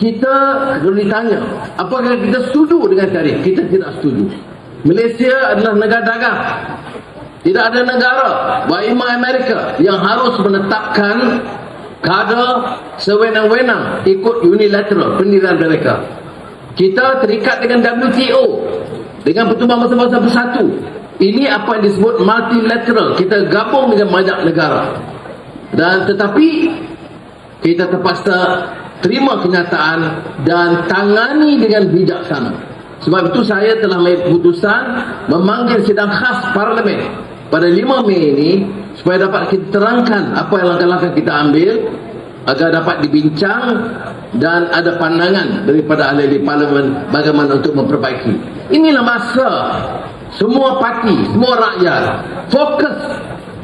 kita perlu ditanya apakah kita setuju dengan tarif kita tidak setuju. Malaysia adalah negara dagang. Tidak ada negara Waima Amerika yang harus menetapkan kadar sewenang-wenang ikut unilateral pendirian mereka. Kita terikat dengan WTO dengan Pertubuhan Masa-Masa Bersatu. Ini apa yang disebut multilateral. Kita gabung dengan banyak negara. Dan tetapi kita terpaksa terima kenyataan dan tangani dengan bijaksana. Sebab itu saya telah mengambil keputusan memanggil sidang khas parlimen pada 5 Mei ini supaya dapat kita terangkan apa yang langkah-langkah kita ambil agar dapat dibincang dan ada pandangan daripada ahli-ahli parlimen bagaimana untuk memperbaiki. Inilah masa semua parti, semua rakyat fokus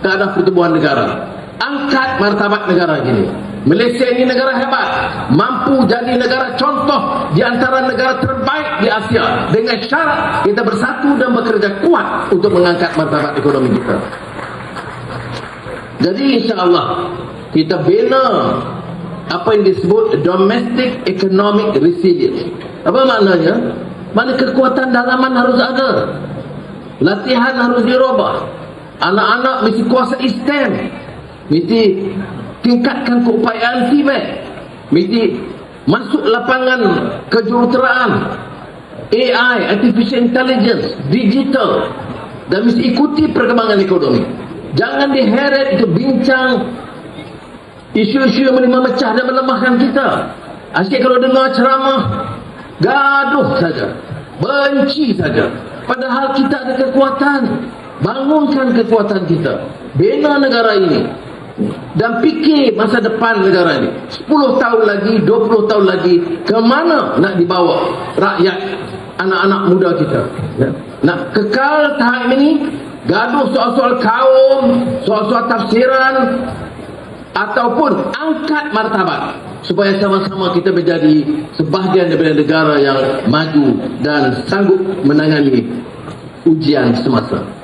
ke arah pertumbuhan negara. Angkat martabat negara ini Malaysia ini negara hebat mampu jadi negara contoh di antara negara terbaik di Asia. Dengan syarat kita bersatu dan bekerja kuat untuk mengangkat martabat ekonomi kita. Jadi insyaAllah kita bina apa yang disebut domestic economic resilience. Apa maknanya? mana kekuatan dalaman harus ada. Latihan harus dirubah. Anak-anak mesti kuasa STEM mesti tingkatkan keupayaan TVET mesti masuk lapangan kejuruteraan AI, Artificial Intelligence, Digital dan mesti ikuti perkembangan ekonomi. Jangan diheret ke bincang isu-isu yang boleh memecah dan melemahkan kita. Asyik kalau dengar ceramah gaduh saja benci saja. Padahal kita ada kekuatan. Bangunkan kekuatan kita. Bina negara ini dan fikir masa depan negara ini. 10 tahun lagi 20 tahun lagi ke mana nak dibawa rakyat anak-anak muda kita? Ya. nak kekal tahap ini gaduh soal-soal kaum soal-soal tafsiran ataupun angkat martabat supaya sama-sama kita menjadi sebahagian daripada negara yang maju dan sanggup menangani ujian semasa